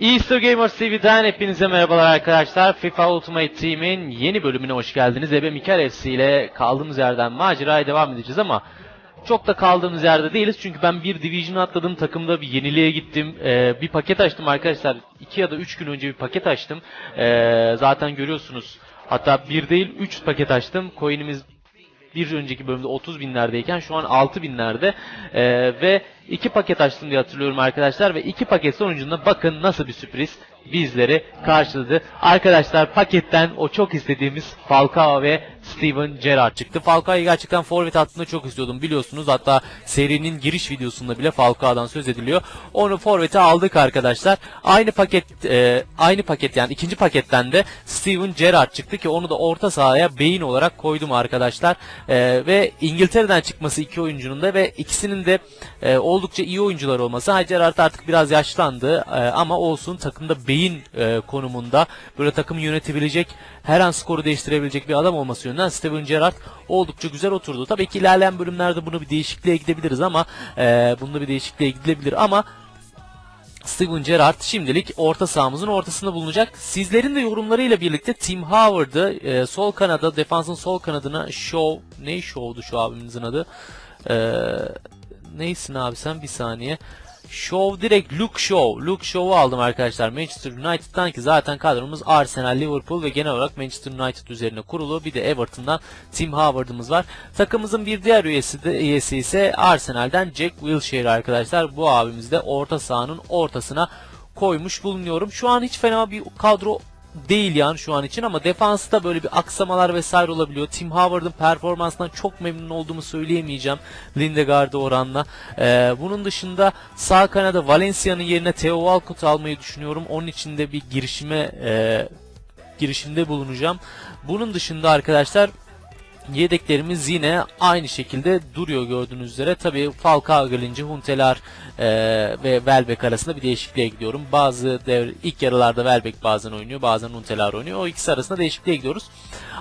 Easter Gamers TV'den hepinize merhabalar arkadaşlar. FIFA Ultimate Team'in yeni bölümüne hoş geldiniz. Ebe Mikel FC ile kaldığımız yerden maceraya devam edeceğiz ama çok da kaldığımız yerde değiliz. Çünkü ben bir division atladım. Takımda bir yeniliğe gittim. Ee, bir paket açtım arkadaşlar. 2 ya da 3 gün önce bir paket açtım. Ee, zaten görüyorsunuz. Hatta bir değil 3 paket açtım. Coin'imiz bir önceki bölümde 30 binlerdeyken şu an 6 binlerde Ee, ve iki paket açtım diye hatırlıyorum arkadaşlar ve iki paket sonucunda bakın nasıl bir sürpriz bizleri karşıladı. Arkadaşlar paketten o çok istediğimiz Falcao ve Steven Gerrard çıktı. Falcao'yu gerçekten forvet hattında çok istiyordum biliyorsunuz. Hatta serinin giriş videosunda bile Falcao'dan söz ediliyor. Onu forvete aldık arkadaşlar. Aynı paket e, aynı paket yani ikinci paketten de Steven Gerrard çıktı ki onu da orta sahaya beyin olarak koydum arkadaşlar. E, ve İngiltere'den çıkması iki oyuncunun da ve ikisinin de e, oldukça iyi oyuncular olması. Ha Gerrard artık biraz yaşlandı e, ama olsun takımda beyin e, konumunda böyle takım yönetebilecek her an skoru değiştirebilecek bir adam olması yönünden Steven Gerrard oldukça güzel oturdu. Tabii ki ilerleyen bölümlerde bunu bir değişikliğe gidebiliriz ama e, bunda bir değişikliğe gidilebilir ama Steven Gerrard şimdilik orta sahamızın ortasında bulunacak. Sizlerin de yorumlarıyla birlikte Tim Howard'ı e, sol kanada, defansın sol kanadına Shaw, ne Shaw'du şu abimizin adı? E, neysin abi sen bir saniye. Shaw direkt Luke Shaw. Luke Shaw'u aldım arkadaşlar Manchester United'dan ki zaten kadromuz Arsenal, Liverpool ve genel olarak Manchester United üzerine kurulu. Bir de Everton'dan Tim Howard'ımız var. Takımımızın bir diğer üyesi de üyesi ise Arsenal'den Jack Wilshere arkadaşlar. Bu abimiz de orta sahanın ortasına koymuş bulunuyorum. Şu an hiç fena bir kadro değil yani şu an için ama defansta böyle bir aksamalar vesaire olabiliyor. Tim Howard'ın performansından çok memnun olduğumu söyleyemeyeceğim Lindegaard'a oranla. Ee, bunun dışında sağ kanada Valencia'nın yerine Theo Walcott almayı düşünüyorum. Onun için de bir girişime e, girişimde bulunacağım. Bunun dışında arkadaşlar Yedeklerimiz yine aynı şekilde duruyor gördüğünüz üzere. Tabii Falcao gelince Huntelar e, ve Welbeck arasında bir değişikliğe gidiyorum. Bazı devre, ilk yarılarda Welbeck bazen oynuyor, bazen Huntelar oynuyor. O ikisi arasında değişikliğe gidiyoruz.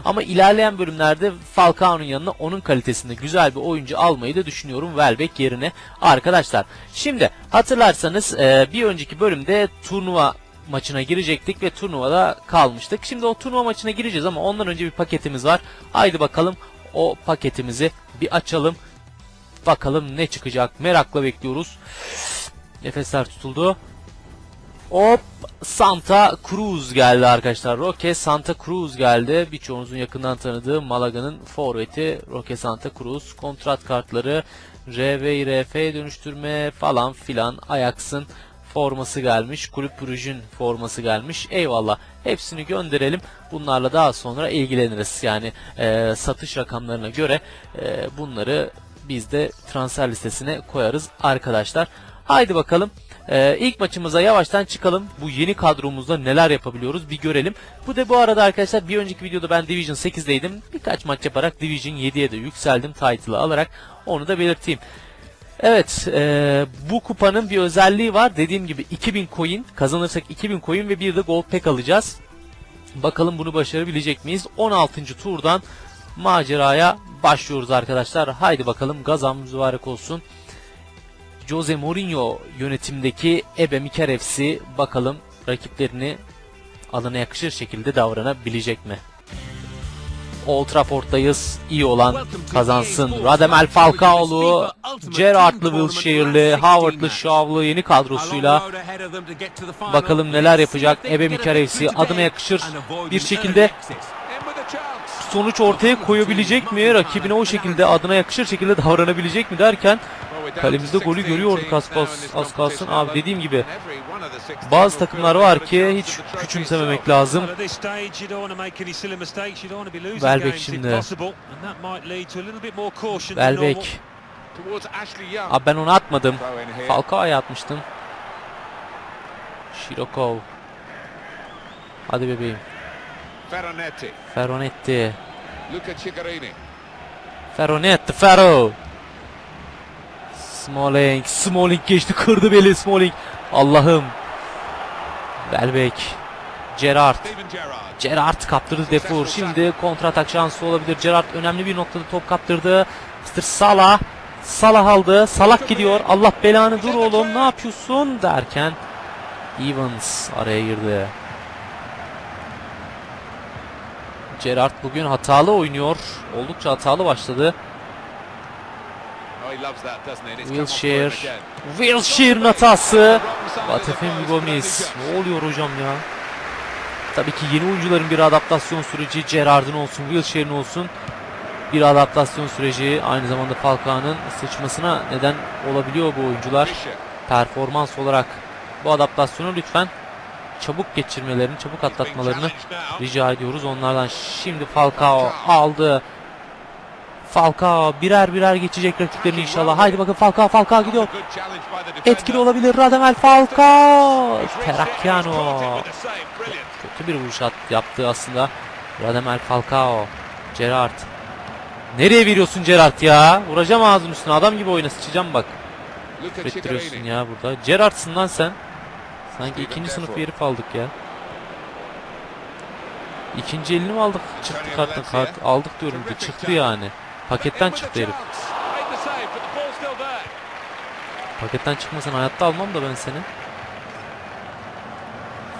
Ama ilerleyen bölümlerde Falcao'nun yanına onun kalitesinde güzel bir oyuncu almayı da düşünüyorum Welbeck yerine arkadaşlar. Şimdi hatırlarsanız e, bir önceki bölümde turnuva maçına girecektik ve turnuvada kalmıştık. Şimdi o turnuva maçına gireceğiz ama ondan önce bir paketimiz var. Haydi bakalım o paketimizi bir açalım. Bakalım ne çıkacak merakla bekliyoruz. Nefesler tutuldu. Hop Santa Cruz geldi arkadaşlar. Roque Santa Cruz geldi. Birçoğunuzun yakından tanıdığı Malaga'nın forveti Roque Santa Cruz. Kontrat kartları RV, RF dönüştürme falan filan Ajax'ın forması gelmiş. Kulüp Brugge'ün forması gelmiş. Eyvallah. Hepsini gönderelim. Bunlarla daha sonra ilgileniriz. Yani e, satış rakamlarına göre e, bunları biz de transfer listesine koyarız arkadaşlar. Haydi bakalım. Ee, ilk maçımıza yavaştan çıkalım. Bu yeni kadromuzda neler yapabiliyoruz bir görelim. Bu da bu arada arkadaşlar bir önceki videoda ben Division 8'deydim. Birkaç maç yaparak Division 7'ye de yükseldim title'ı alarak. Onu da belirteyim. Evet, e, bu kupanın bir özelliği var. Dediğim gibi 2000 coin kazanırsak 2000 coin ve bir de gold pack alacağız. Bakalım bunu başarabilecek miyiz? 16. turdan maceraya başlıyoruz arkadaşlar. Haydi bakalım gazam mübarek olsun. Jose Mourinho yönetimdeki Ebe Miker FC bakalım rakiplerini alına yakışır şekilde davranabilecek mi? Old Trafford'dayız. İyi olan kazansın. Radamel Falcao'lu, Gerrard'lı Wilshere'li, Howard'lı Shaw'lı yeni kadrosuyla bakalım neler yapacak. Ebe FC adına yakışır bir şekilde sonuç ortaya koyabilecek mi? Rakibine o şekilde adına yakışır şekilde davranabilecek mi derken kalemizde golü görüyorduk az, az kalsın. Abi dediğim gibi bazı takımlar var ki hiç küçümsememek lazım. Welbeck şimdi. Welbeck. Abi ben onu atmadım. Falcao'ya atmıştım. Shirokov. Hadi bebeğim. Ferronetti, Ferronetti. Luca Ciccarini, Ferronetti. Ferro. Smalling. Smalling geçti. Kırdı beli Smalling. Allah'ım. Welbeck. Gerrard, Gerrard kaptırdı Defur. Şimdi kontratak şansı olabilir. Gerrard önemli bir noktada top kaptırdı. Mr. Salah. Salah aldı. Salah gidiyor. Allah belanı dur oğlum ne yapıyorsun derken Evans araya girdi. Gerrard bugün hatalı oynuyor. Oldukça hatalı başladı. Wilshere. Wilshere'ın hatası. Batefemi. Fernandes. Ne oluyor hocam ya? Tabii ki yeni oyuncuların bir adaptasyon süreci Gerrard'ın olsun, Wilshere'in olsun bir adaptasyon süreci aynı zamanda Falcao'nun sıçmasına neden olabiliyor bu oyuncular. Performans olarak bu adaptasyonu lütfen çabuk geçirmelerini, çabuk atlatmalarını rica ediyoruz onlardan. Şimdi Falcao aldı. Falcao birer birer geçecek rakiplerini inşallah. Haydi bakın Falcao, Falcao gidiyor. Etkili olabilir Radamel Falcao. Brilliant. Kötü bir vuruş at, yaptı aslında. Radamel Falcao. Gerrard. Nereye veriyorsun Gerrard ya? Vuracağım ağzının üstüne. Adam gibi oyna sıçacağım bak. Chigarini. ya burada. Gerrard'sın lan sen. Sanki ikinci sınıf bir herif aldık ya. İkinci elini mi aldık? Çıktı. Valencia. Kart aldık diyorum. Çıktı yani. Paketten çıktı herif. Paketten çıkmasan hayatta almam da ben seni.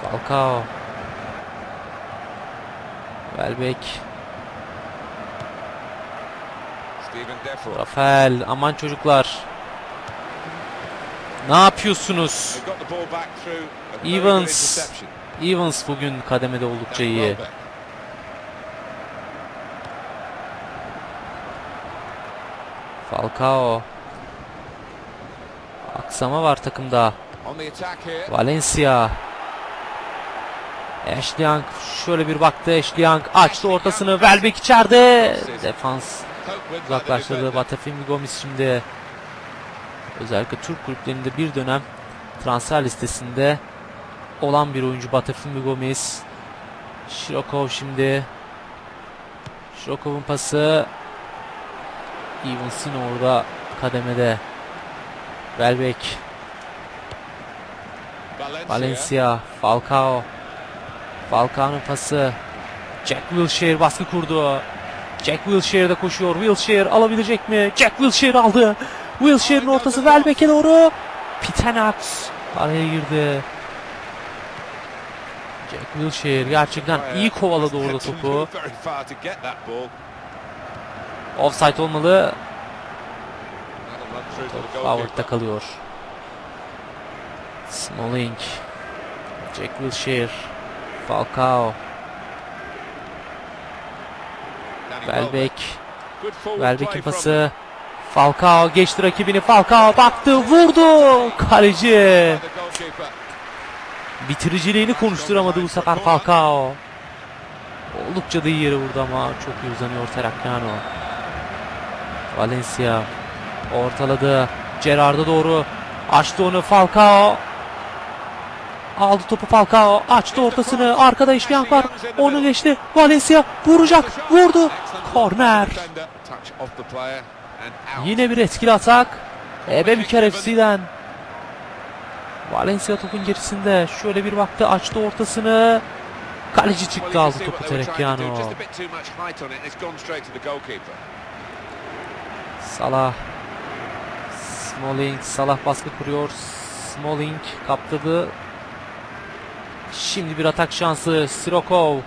Falcao. Welbeck. Rafael. Aman çocuklar. Ne yapıyorsunuz? Evans. Evans bugün kademede oldukça iyi. Falcao. Aksama var takımda. Valencia. Ashley Young şöyle bir baktı. Ashley Young açtı ortasını. Welbeck içeride. Defans uzaklaştırdı. Batafimi Gomis şimdi. Özellikle Türk kulüplerinde bir dönem transfer listesinde olan bir oyuncu Batafimi Gomis. Shirokov şimdi. Shirokov'un pası. Evans'ın orada kademede. Welbeck. Valencia. Valencia, Falcao. Falcao'nun pası. Jack Wilshere baskı kurdu. Jack Wilshere de koşuyor. Wilshere alabilecek mi? Jack Wilshere aldı. Wilshere'in ortası Welbeck'e doğru. Pitenax araya girdi. Jack Wilshere gerçekten iyi kovaladı orada topu. Offside olmalı. Top goalkeeper. kalıyor. Smalling. Jack Wilshere. Falcao. Welbeck. Welbeck'in pası. Falcao geçti rakibini. Falcao baktı, vurdu. Kaleci. Bitiriciliğini konuşturamadı bu sefer Falcao. Oldukça da iyi yere vurdu ama çok iyi uzanıyor Terracchiano. Valencia ortaladı. Gerard'a doğru açtı onu Falcao. Aldı topu Falcao. Açtı ortasını. Arkada işleyen var. Onu geçti. Valencia vuracak. Vurdu. Korner. Yine bir etkili atak. Ebe Büker FC'den. Valencia topun gerisinde. Şöyle bir baktı açtı ortasını. Kaleci çıktı aldı topu what Salah. Smalling. Salah baskı kuruyor. Smalling kaptırdı. Şimdi bir atak şansı. Sirokov.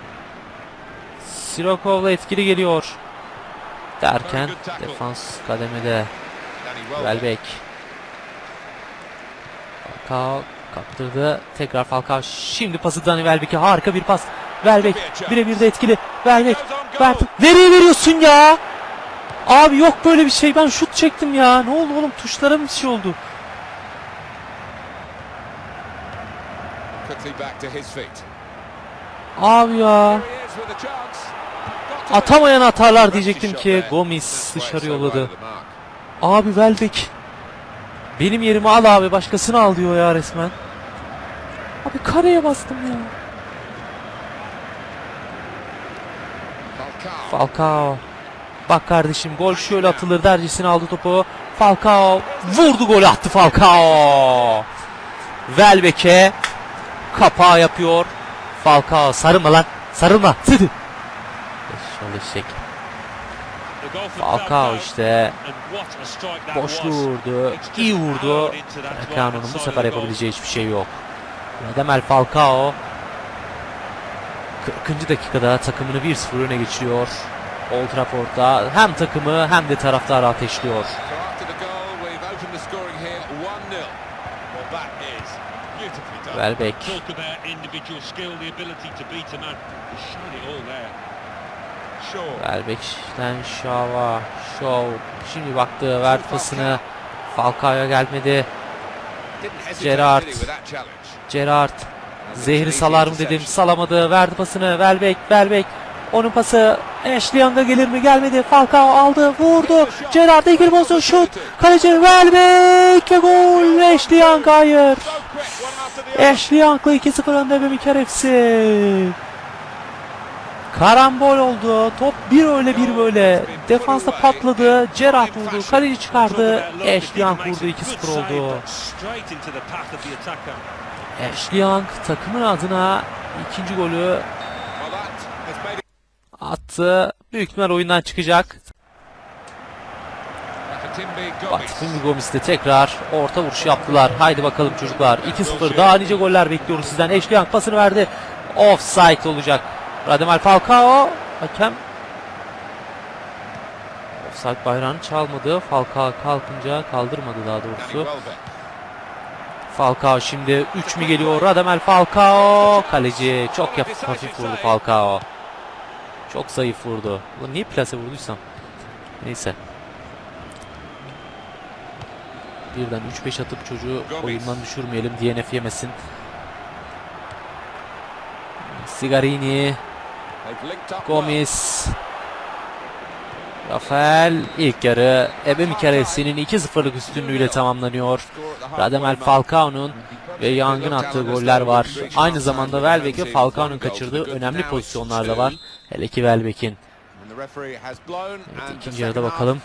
Sirokov'la etkili geliyor. Derken defans kademede. Welbeck. Falcao kaptırdı. Tekrar Falcao. Şimdi pası Dani Welbeck'e. Harika bir pas. Welbeck birebir de etkili. Welbeck. Nereye veriyorsun ya? Abi yok böyle bir şey. Ben şut çektim ya. Ne oldu oğlum? Tuşlara mı bir şey oldu? Abi ya. Atamayan atarlar diyecektim ki. Gomis dışarı yolladı. Abi Welbeck. Benim yerimi al abi. Başkasını al diyor ya resmen. Abi kareye bastım ya. Falcao. Bak kardeşim gol şöyle atılır dercesine aldı topu. Falcao vurdu golü attı Falcao. Welbeck'e kapağı yapıyor. Falcao sarılma lan. Sarılma. Şöyle eşek. Falcao işte boşluğu vurdu. iyi vurdu. Kanun'un bu sefer yapabileceği hiçbir şey yok. Radamel Falcao 40. dakikada takımını 1-0 öne geçiriyor. Old Trafford'da hem takımı hem de taraftarı ateşliyor. So after the goal, we've opened the scoring here 1-0. Well, that is beautifully done. Welbeck. Welbeck'ten Shaw'a. Shaw şimdi baktı verdi pasını. Falcao'ya gelmedi. İt was zehri salar mı dedim salamadı. Verdi pasını Welbeck Welbeck. Onun pası Ashley Young'a gelir mi gelmedi. Falcao aldı vurdu. Gerrard ikili pozisyon şut. Kaleci Welbeck ve gol. Ashley Young hayır. Ashley Young'la 2-0 önde ve Mikel FC. Karambol oldu. Top bir öyle bir böyle. Defansta patladı. Gerrard vurdu. Kaleci çıkardı. Ashley Young vurdu a 2-0 good save, oldu. Ashley Young takımın adına ikinci golü attı. Büyük ihtimal oyundan çıkacak. Bak Gomez. şimdi Gomis'te tekrar orta vuruş yaptılar. Haydi bakalım çocuklar. 2-0 daha nice goller bekliyoruz sizden. Young pasını verdi. Offside olacak. Radamel Falcao. Hakem Offside bayrağını çalmadı. Falcao kalkınca kaldırmadı daha doğrusu. Falcao şimdi 3 mi geliyor? Radamel Falcao. Kaleci çok yap- hafif vurdu Falcao. Çok zayıf vurdu. Bu niye plase vurduysam. Neyse. Birden 3-5 atıp çocuğu oyundan düşürmeyelim. DNF yemesin. Sigarini. Gomis, Rafael ilk yarı Ebe Mikelesi'nin 2-0'lık üstünlüğüyle tamamlanıyor. Radamel. Falcao'nun ve Young'ın attığı goller var. Aynı zamanda Welbeck Falcao'nun kaçırdığı önemli pozisyonlar da var. Hele ki Welbeck'in. Evet, ikinci yarıda bakalım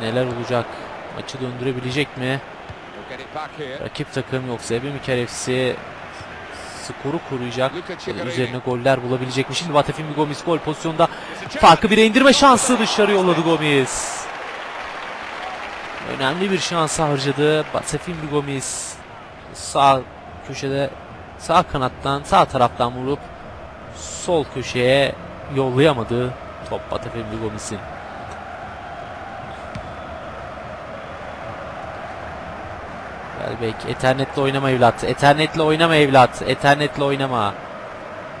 neler olacak. Maçı döndürebilecek mi? Rakip takım yoksa Ebe Mikel FC skoru koruyacak. Cigarini. üzerine goller bulabilecek mi? Şimdi Batefimi Gomis gol pozisyonda farkı bire indirme şansı dışarı yolladı Gomis. Önemli bir şansı harcadı. Batefimi Gomis sağ köşede sağ kanattan sağ taraftan vurup sol köşeye yollayamadı. Top Batefimi Gomis'in. Welbeck Eternet'le oynama evlat. Eternet'le oynama evlat. Eternet'le oynama.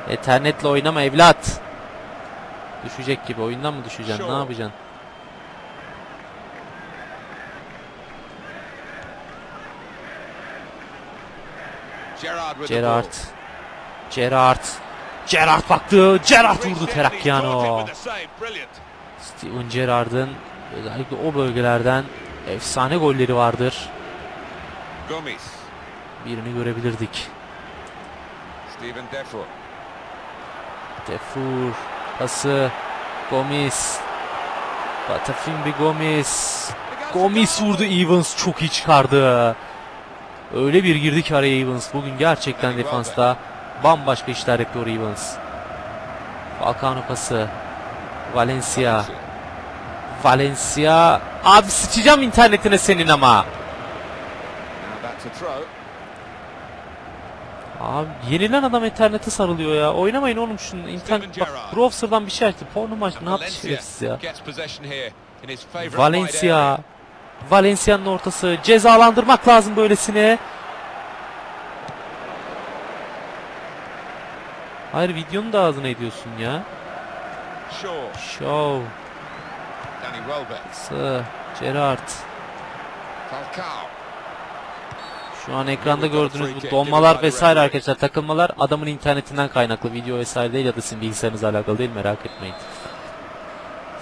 Eternet'le oynama evlat. Düşecek gibi. Oyundan mı düşeceksin? Ne yapacaksın? Ball. Gerrard. Gerrard baktı. Gerrard vurdu Terakkiano. Steven Gerrard'ın özellikle o bölgelerden efsane golleri vardır. Gomez. Birini görebilirdik. Stephen Defoe. Defur pası Gomis Batafimbi Gomis Gomis vurdu Evans çok iyi çıkardı. Öyle bir girdi ki araya Evans. Bugün gerçekten defansta bambaşka işler yapıyor Evans. Falcao pası. Valencia. Valencia. Abi sıçacağım internetine senin ama. Abi yenilen adam internete sarılıyor ya. Oynamayın oğlum şunu. internet. Bak. Browser'dan bir şey açtı. Porno maç ne yaptı şerefsiz ya. Valencia. Valencia'nın ortası. Cezalandırmak lazım böylesine. Hayır videonun da ağzına ediyorsun ya. Show. Danny Welbeck. Sı. Gerrard. Falcao. Şu an ekranda gördüğünüz bu donmalar vesaire arkadaşlar takılmalar adamın internetinden kaynaklı video vesaire değil ya da sizin bilgisayarınızla alakalı değil merak etmeyin.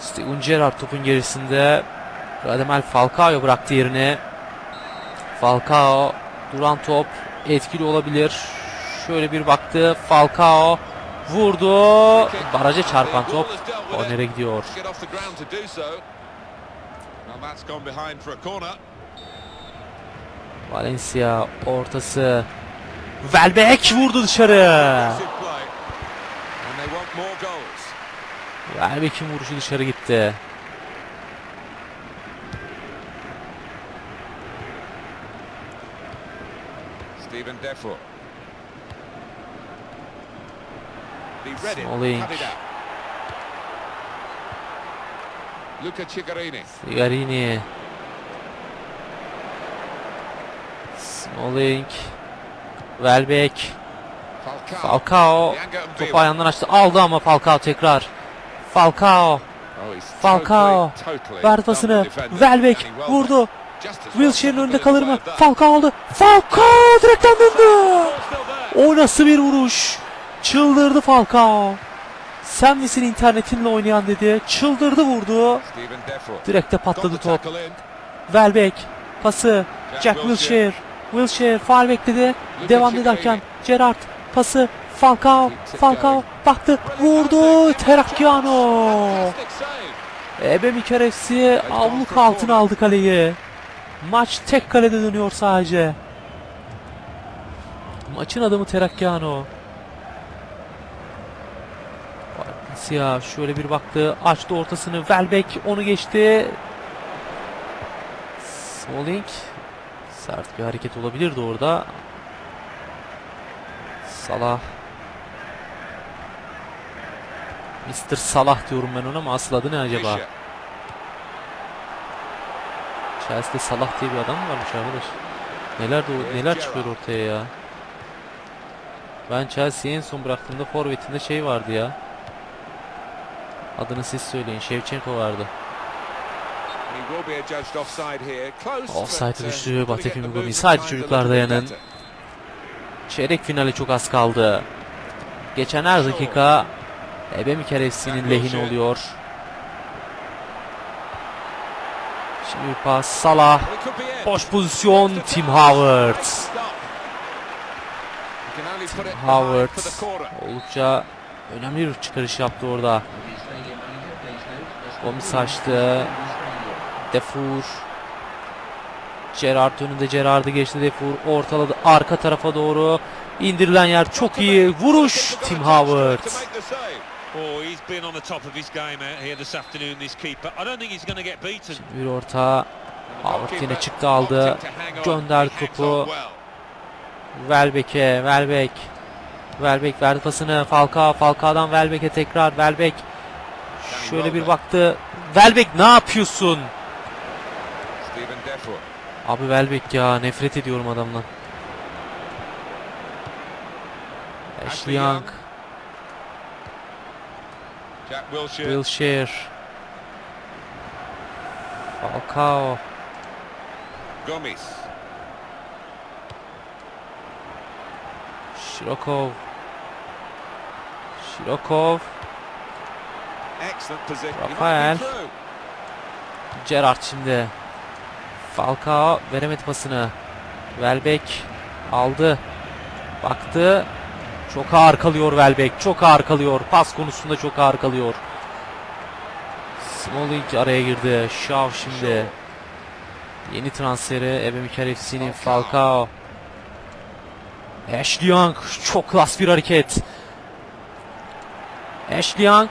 Steven Gerrard topun gerisinde Radamel Falcao bıraktı yerine. Falcao duran top etkili olabilir. Şöyle bir baktı Falcao vurdu. Baraja çarpan top kornere gidiyor. Valencia ortası. Welbeck vurdu dışarı. Welbeck'in vuruşu dışarı gitti. Stephen Defoe. Smalling. Luca Cigarini. Sigarini. Smalling. Welbeck. Falcao. Topu ayağından açtı. Aldı ama Falcao tekrar. Falcao. Oh, Falcao. Verdi pasını. Welbeck vurdu. Wilshere'in önünde kalır mı? Falcao aldı. Falcao direkten döndü. O nasıl bir vuruş? Çıldırdı Falcao. Sen misin internetinle oynayan dedi. Çıldırdı vurdu. Direkte patladı top. Welbeck pası. Jack Jack Wilshere. Wilshere faal bekledi. Devam ederken Gerrard pası. Falcao. Falcao baktı. Vurdu. Save. Ebe Miker FC avluk altına aldı kaleyi. Maç tek kalede dönüyor sadece. Maçın adamı Terrakkiano. Valencia şöyle bir baktı. Açtı ortasını. Welbeck onu geçti. Smalling. Sert bir hareket olabilirdi orada. Salah. Mr. Salah diyorum ben ona ama asıl adı ne acaba? Chelsea'de Salah diye bir adam mı varmış arkadaş? Neler de neler çıkıyor ortaya ya. Ben Chelsea'yi en son bıraktığımda forvetinde şey vardı ya. Adını siz söyleyin. Shevchenko vardı. Offside düştü Batı movement Sadece çocuklar dayanın. Çeyrek finale çok az kaldı. Geçen her dakika Ebe Miker FC'nin lehine oluyor. Şimdi bir pas Salah. Boş pozisyon Tim Howard. Behind Howard oldukça önemli bir çıkarış yaptı orada. Gomis açtı. Defur. Gerrard önünde Gerrard'ı geçti Defur. Ortaladı arka tarafa doğru. İndirilen yer çok iyi. Vuruş Tim Howard. Oh. Bir orta. Howard yine çıktı aldı. Hangs topu. Welbeck'e. Welbeck. Welbeck verdi pasını. Falcao. Falcao'dan Welbeck'e tekrar. Welbeck. Şöyle bir baktı. Welbeck ne yapıyorsun? Abi Welbeck ya nefret ediyorum adamdan. Ashley Young, Jack Wilshere. Wilshere, Falcao, Gomis. Shirokov, Shirokov, Rafael. Gerrard şimdi. Falcao veremedi pasını. Welbeck aldı. Baktı. Çok ağır kalıyor Welbeck. Çok ağır kalıyor. Pas konusunda çok ağır kalıyor. Smalling araya girdi. Shaw şimdi. Yeni transferi Ebe Mikel FC'nin Falcao. Ashley Young çok klas bir hareket. Ashley Young.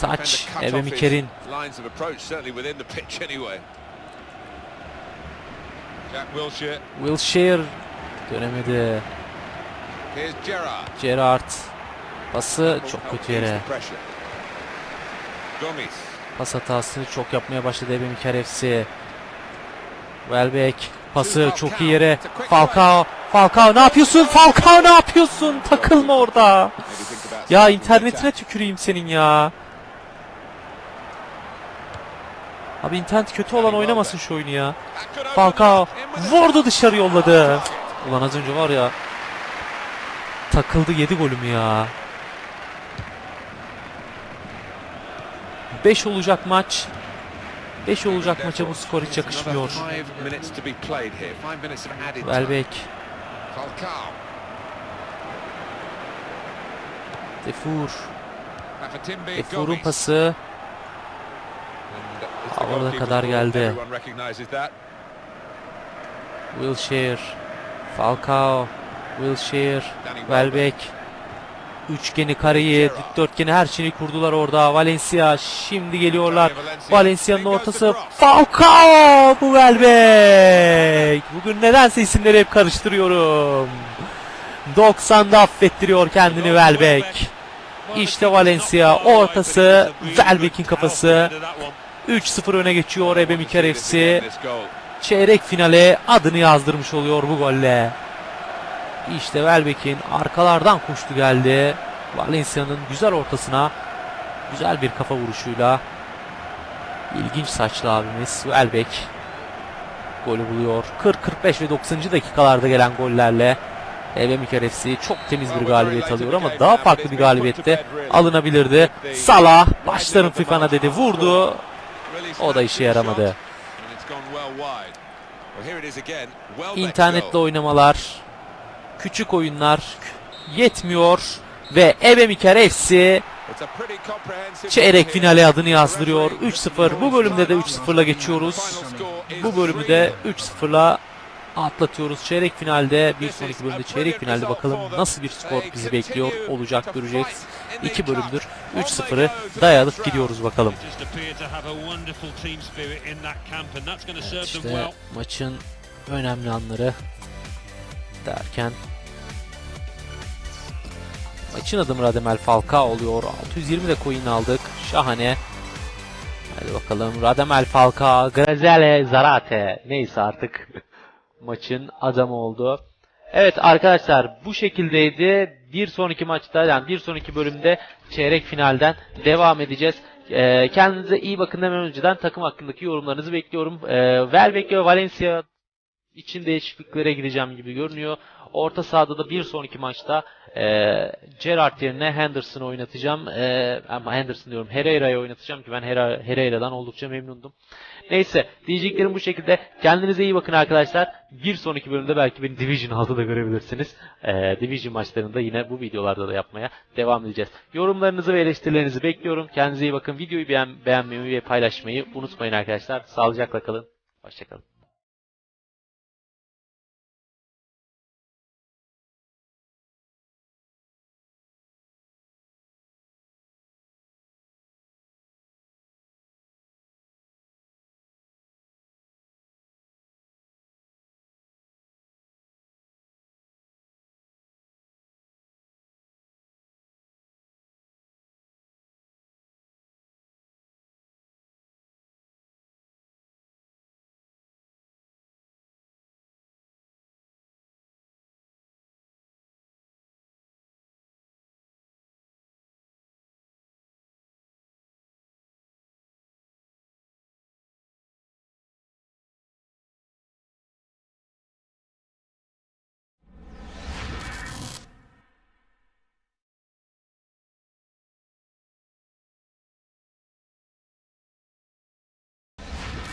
Touch Defender Wilshere. Wilshere dönemedi. Gerrard. Gerrard pası çok kötü yere. Pas hatasını çok yapmaya başladı Ebe Mikel FC. Welbeck pası çok iyi yere. Falcao. Falcao ne yapıyorsun? Falcao ne yapıyorsun? Takılma orada. Ya internetine tüküreyim senin ya. Abi internet kötü olan oynamasın şu oyunu ya. Falcao vurdu dışarı yolladı. Ulan az önce var ya takıldı yedi golümü ya. 5 olacak maç. 5 olacak maça bu skor hiç yakışmıyor. Welbeck. Defur, Defur'un pası. Orada kadar geldi. Wilshere, Falcao, Wilshere, Welbeck, Üçgeni, kareyi, dikdörtgeni her şeyi kurdular orada. Valencia şimdi geliyorlar. Valencia'nın ortası Falcao bu Welbeck. Bugün nedense isimleri hep karıştırıyorum. 90'da affettiriyor kendini Welbeck. İşte Valencia ortası Welbeck'in kafası 3-0 öne geçiyor Ebe Miker FC. Çeyrek finale adını yazdırmış oluyor bu golle. İşte Welbeck'in arkalardan koştu geldi. Valencia'nın güzel ortasına güzel bir kafa vuruşuyla ilginç saçlı abimiz Welbeck golü buluyor. 40, 45 ve 90. dakikalarda gelen gollerle Ebe Miker FC çok temiz bir galibiyet alıyor ama daha farklı bir galibiyette alınabilirdi. Salah başlarım FIFA'na dedi vurdu. O da işe yaramadı. İnternetle oynamalar, küçük oyunlar yetmiyor ve Ebe FC çeyrek finale adını yazdırıyor. 3-0. Bu bölümde de 3-0'la geçiyoruz. Bu bölümü de 3-0'la atlatıyoruz. Çeyrek finalde bir sonraki bölümde çeyrek finalde bakalım nasıl bir skor bizi bekliyor olacak göreceğiz. İki bölümdür 3-0'ı dayalıp gidiyoruz bakalım. Them İşte maçın önemli anları derken maçın adı Radamel Falcao oluyor. 620 de coin aldık. Şahane. Hadi bakalım Radamel Falcao, Grazele Zarate. Neyse artık maçın adamı oldu. Evet arkadaşlar bu şekildeydi. Bir sonraki maçta yani bir sonraki bölümde çeyrek finalden devam edeceğiz. Ee, kendinize iyi bakın hemen önceden takım hakkındaki yorumlarınızı bekliyorum. Ee, Welbeck ve Valencia için değişikliklere gideceğim gibi görünüyor. Orta sahada da bir sonraki maçta e, Gerrard yerine Henderson'ı oynatacağım. E, ama Henderson diyorum Herrera'yı oynatacağım ki ben Herrera- Herrera'dan oldukça memnundum. Neyse diyeceklerim bu şekilde. Kendinize iyi bakın arkadaşlar. Bir sonraki bölümde belki beni Division 6'da görebilirsiniz. E, Division maçlarında yine bu videolarda da yapmaya devam edeceğiz. Yorumlarınızı ve eleştirilerinizi bekliyorum. Kendinize iyi bakın. Videoyu beğen beğenmeyi ve paylaşmayı unutmayın arkadaşlar. Sağlıcakla kalın. Hoşçakalın.